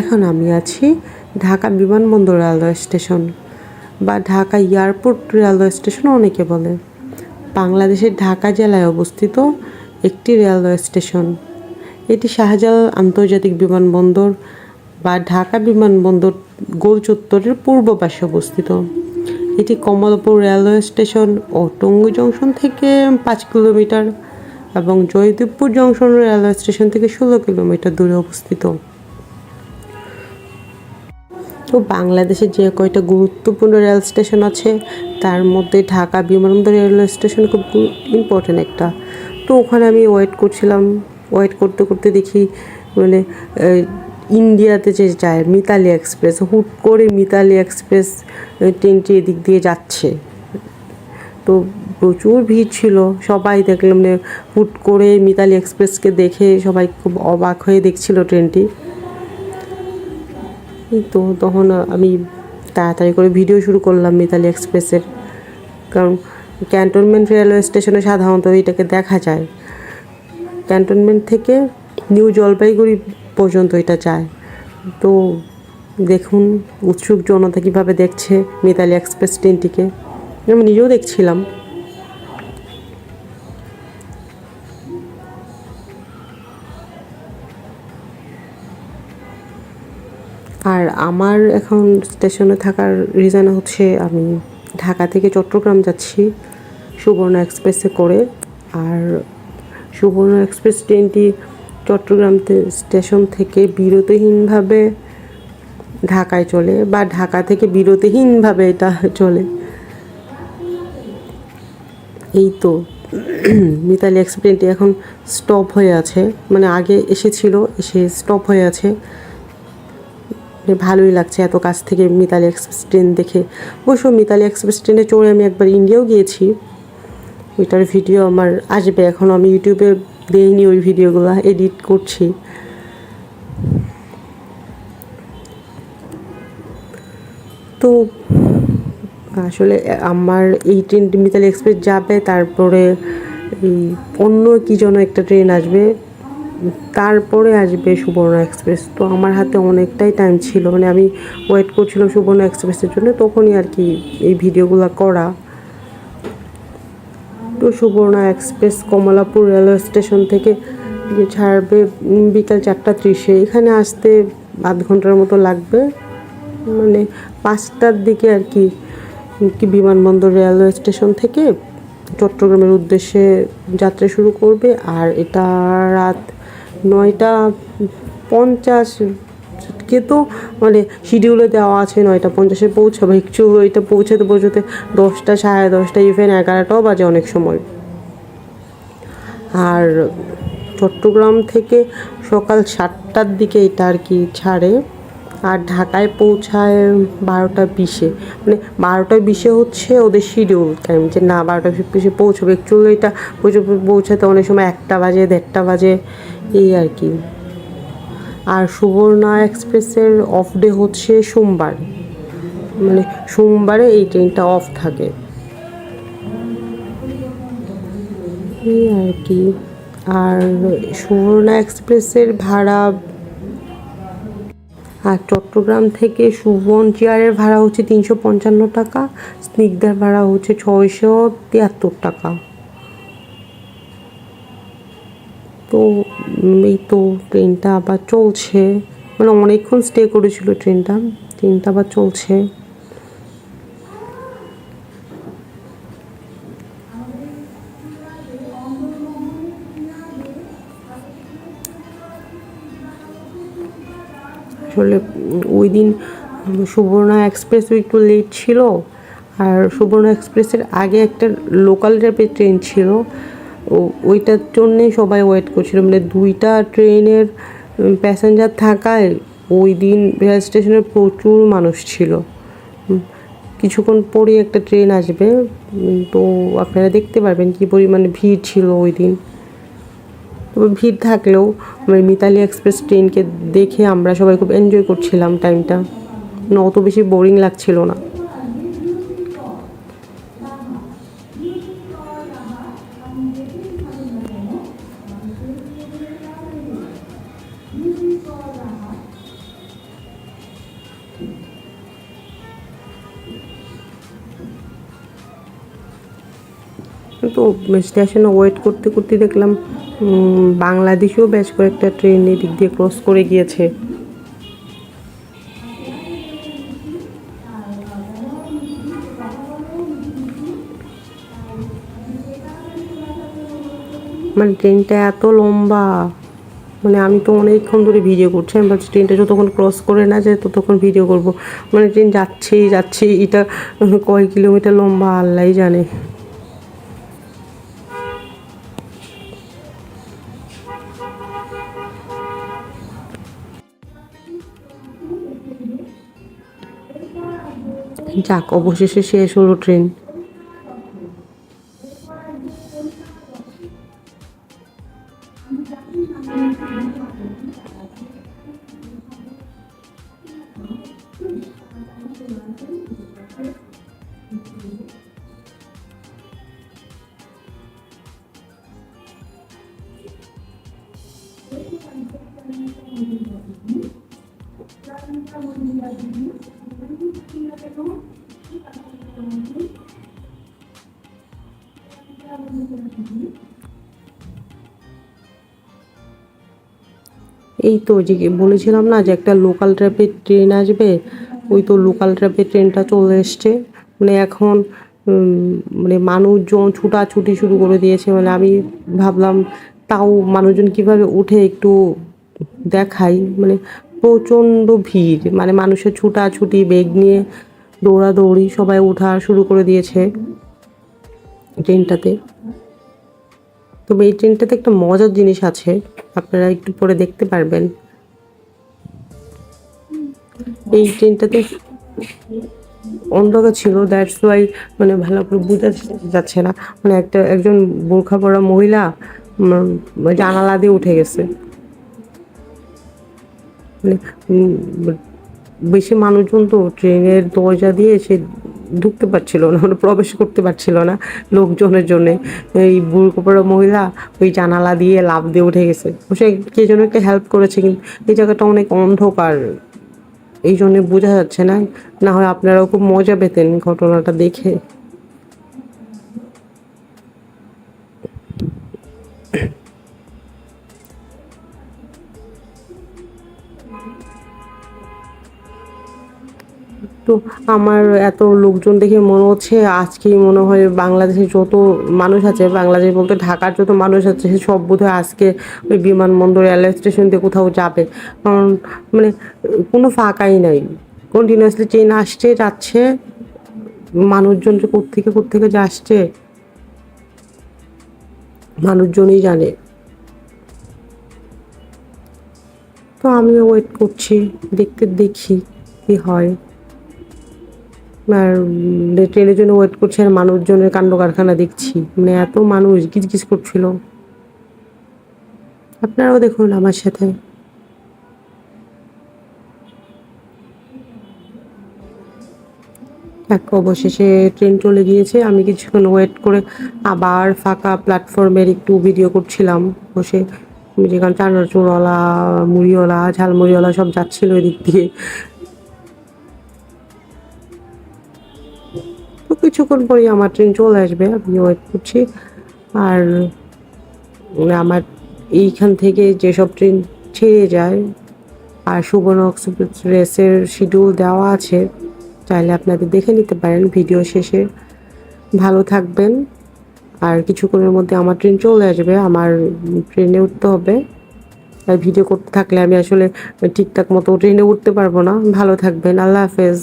এখন আমি আছি ঢাকা বিমানবন্দর রেলওয়ে স্টেশন বা ঢাকা এয়ারপোর্ট রেলওয়ে স্টেশন অনেকে বলে। বাংলাদেশের ঢাকা জেলায় অবস্থিত একটি রেলওয়ে স্টেশন। এটি শাহজালাল আন্তর্জাতিক বিমানবন্দর বা ঢাকা বিমানবন্দর গোল চত্বরের পূর্ব পাশে অবস্থিত। এটি কমলাপুর রেলওয়ে স্টেশন ও টঙ্গী জংশন থেকে পাঁচ কিলোমিটার এবং জয়দেবপুর জংশন রেলওয়ে স্টেশন থেকে ষোলো কিলোমিটার দূরে অবস্থিত। তো বাংলাদেশে যে কয়টা গুরুত্বপূর্ণ রেল স্টেশন আছে, তার মধ্যে ঢাকা বিমানবন্দর রেলওয়ে স্টেশন খুব ইম্পর্টেন্ট একটা। তো ওখানে আমি ওয়েট করছিলাম ওয়েট করতে করতে দেখি মানে ইন্ডিয়াতে যে যায় মিতালি এক্সপ্রেস, হুট করে মিতালি এক্সপ্রেস ট্রেনটি এদিক দিয়ে যাচ্ছে। তো প্রচুর ভিড় ছিল, সবাই দেখলাম মানে হুট করে মিতালি এক্সপ্রেসকে দেখে সবাই খুব অবাক হয়ে দেখছিল ট্রেনটি। তো তখন আমি তাড়াতাড়ি করে ভিডিও শুরু করলাম মিতালি এক্সপ্রেসের। কারণ ক্যান্টনমেন্ট রেলওয়ে স্টেশনে সাধারণত এটাকে দেখা যায়। ক্যান্টনমেন্ট থেকে নিউ জলপাইগুড়ি পর্যন্ত এটা যায়। তো দেখুন, উৎসুক জনতা কীভাবে দেখছে মিতালি এক্সপ্রেস ট্রেনটিকে। আমি নিজেও দেখছিলাম। আমার এখন স্টেশনে থাকার রিজন হচ্ছে আমি ঢাকা থেকে চট্টগ্রাম যাচ্ছি সুবর্ণ এক্সপ্রেসে করে। আর সুবর্ণ এক্সপ্রেস ট্রেনটি চট্টগ্রাম স্টেশন থেকে বিরতিহীনভাবে ঢাকায় চলে বা ঢাকা থেকে বিরতিহীনভাবে এটা চলে। এই তো মিতালি এক্সপ্রেসটি এখন স্টপ হয়ে আছে। মানে আগে এসেছিল, এসে স্টপ হয়ে আছে। ভালোই লাগছে। এত কাছ থেকে মিতালি এক্সপ্রেস ট্রেন দেখে। অবশ্য মিতালি এক্সপ্রেস ট্রেনে চড়ে আমি একবার ইন্ডিয়াও গিয়েছি। ওইটার ভিডিও আমার আসবে। এখন আমি ইউটিউবে দেইনি ওই ভিডিওগুলো, এডিট করছি। তো আসলে আমার এই ট্রেনটি মিতালি এক্সপ্রেস যাবে, তারপরে অন্য কি যেন একটা ট্রেন আসবে। তারপরে আসবে সুবর্ণ এক্সপ্রেস। তো আমার হাতে অনেকটাই টাইম ছিল। মানে আমি ওয়েট করছিলাম সুবর্ণ এক্সপ্রেসের জন্য, তখনই আর কি এই ভিডিওগুলো করা। তো সুবর্ণ এক্সপ্রেস কমলাপুর রেলওয়ে স্টেশন থেকে ছাড়বে বিকাল চারটা ত্রিশে। এখানে আসতে আধ ঘণ্টার মতো লাগবে। মানে পাঁচটার দিকে আর কি কি বিমানবন্দর রেলওয়ে স্টেশন থেকে চট্টগ্রামের উদ্দেশ্যে যাত্রা শুরু করবে। আর এটা রাত নয়টা পঞ্চাশ, কে তো মানে শিডিউলে দেওয়া আছে নয়টা পঞ্চাশে পৌঁছাবে, একটু ওইটা পৌঁছাতে পৌঁছাতে দশটা, সাড়ে দশটা ইভেন এগারোটাও বাজে অনেক সময়। আর চট্টগ্রাম থেকে সকাল সাতটার দিকে এটা আর কি ছাড়ে। আর ঢাকায় পৌঁছায় বারোটা বিশে। মানে বারোটা বিশে হচ্ছে ওদের শিডিউল টাইম যে না, বারোটা বিশে পৌঁছবে। অ্যাকচুয়ালি এটা পৌঁছ- পৌঁছাতে অনেক সময় একটা বাজে, দেড়টা বাজে, এই আর কি। আর সুবর্ণা এক্সপ্রেসের অফ ডে হচ্ছে সোমবার। মানে সোমবারে এই ট্রেনটা অফ থাকে। এই আর কি। আর সুবর্ণা এক্সপ্রেসের ভাড়া আর চট্টগ্রাম থেকে সুবন চেয়ারের ভাড়া হচ্ছে তিনশো পঞ্চান্ন টাকা, স্নিগ্ধার ভাড়া হচ্ছে ছয়শো তিয়াত্তর টাকা। তো এই তো ট্রেনটা আবার চলছে। মানে অনেকক্ষণ স্টে করেছিল ট্রেনটা ট্রেনটা আবার চলছে। আসলে ওই দিন সুবর্ণা এক্সপ্রেসও একটু লেট ছিল। আর সুবর্ণা এক্সপ্রেসের আগে একটা লোকাল টাইপের ট্রেন ছিল। ওইটার জন্যেই সবাই ওয়েট করছিল। মানে দুইটা ট্রেনের প্যাসেঞ্জার থাকায় ওই দিন রেল স্টেশনে প্রচুর মানুষ ছিল। কিছুক্ষণ পরে একটা ট্রেন আসবে। তো আপনারা দেখতে পারবেন কী পরিমাণে ভিড় ছিল ওই দিন ভিড় থাকলেও মিতালি এক্সপ্রেস ট্রেনকে দেখে আমরা সবাই খুব এনজয় করছিলাম টাইমটা অত বেশি বোরিং লাগছিল না। তো স্টেশনে ওয়েট করতে করতে দেখলাম বাংলাদেশেও বেশ কয়েকটা ট্রেন এদিক দিয়ে ক্রস করে গিয়েছে। মানে ট্রেনটা এত লম্বা মানে আমি তো অনেকক্ষণ ধরে ভিডিও করছি। আমি ভাবছি ট্রেনটা যতক্ষণ ক্রস করে না যায়, ততক্ষণ ভিডিও করব। মানে ট্রেন যাচ্ছেই যাচ্ছেই, এটা কয় কিলোমিটার লম্বা আল্লাহ জানে। যাক অবশেষে শেষ হলো ট্রেন। এই তো যে বলেছিলাম না যে একটা লোকাল ট্র্যাপের ট্রেন আসবে, ওই তো লোকাল ট্র্যাপের ট্রেনটা চলে এসছে। মানে এখন মানে মানুষজন ছুটাছুটি শুরু করে দিয়েছে। মানে আমি ভাবলাম, তাও মানুষজন কীভাবে উঠে একটু দেখাই। মানে প্রচণ্ড ভিড়। মানে মানুষের ছুটাছুটি, বেগ নিয়ে দৌড়াদৌড়ি সবাই ওঠা শুরু করে দিয়েছে ট্রেনটাতে। তবে এই ট্রেনটাতে একটা মজার জিনিস আছে, আপনারা একটু পরে দেখতে পারবেন। এই ট্রেনটাতে অন্ধকার ছিল দ্যাটস ওয়াই মানে ভালো করে বোঝা যাচ্ছে না। মানে একটা একজন বোরখা পরা মহিলা জানালা দিয়ে উঠে গেছে। মানে বেশি মানুষজন তো ট্রেনের দরজা দিয়ে সে ঢুকতে পারছিল না মানে প্রবেশ করতে পারছিল না লোকজনের জন্যে। এই বুড়ো বুড়কোপড়া মহিলা ওই জানালা দিয়ে লাভ দিয়ে উঠে গেছে। সে কে যেন একটা হেল্প করেছে, কিন্তু এই জায়গাটা অনেক অন্ধকার। এই জন্যে বোঝা যাচ্ছে না না হয় আপনারাও খুব মজা পেতেন ঘটনাটা দেখে। তো আমার এত লোকজন দেখে মনে হচ্ছে আজকেই মনে হয় বাংলাদেশে যত মানুষ আছে, বাংলাদেশ বলতে ঢাকার যত মানুষ আছে, সে সব বোধহয় আজকে ওই বিমানবন্দর, রেলওয়ে স্টেশন দিয়ে কোথাও যাবে। কারণ মানে কোনো ফাঁকাই নাই। কন্টিনিউয়াসলি ট্রেন আসছে, যাচ্ছে। মানুষজন যে কোত্থেকে কোত্থেকে যে আসছে মানুষজনই জানে। তো আমিও ওয়েট করছি, দেখতে দেখি কি হয়। আর ট্রেনের জন্য ওয়েট করছি আর মানুষজনের কাণ্ড কারখানা দেখছি। মানে এত মানুষ গিজগিজ করছিল। আপনারাও দেখুন আমার সাথে। এক অবশেষে ট্রেন চলে গিয়েছে। আমি কিছুক্ষণ ওয়েট করে আবার ফাঁকা প্ল্যাটফর্মের একটু ভিডিও করছিলাম। বসে যেখানে চানাচুরওয়ালা, মুড়িওয়ালা, ঝালমুড়িওয়ালা সব যাচ্ছিল এদিক দিয়ে। কিছুক্ষণ পরেই আমার ট্রেন চলে আসবে, আমি ওয়েট করছি। আর আমার এইখান থেকে যেসব ট্রেন ছেড়ে যায়, আর সুবর্ণ এক্সপ্রেসের শিডিউল দেওয়া আছে, চাইলে আপনাদের দেখে নিতে পারেন ভিডিও শেষে। ভালো থাকবেন। আর কিছুক্ষণের মধ্যে আমার ট্রেন চলে আসবে, আমার ট্রেনে উঠতে হবে। আর ভিডিও করতে থাকলে আমি আসলে ঠিকঠাক মতো ট্রেনে উঠতে পারব না। ভালো থাকবেন, আল্লাহ হাফেজ।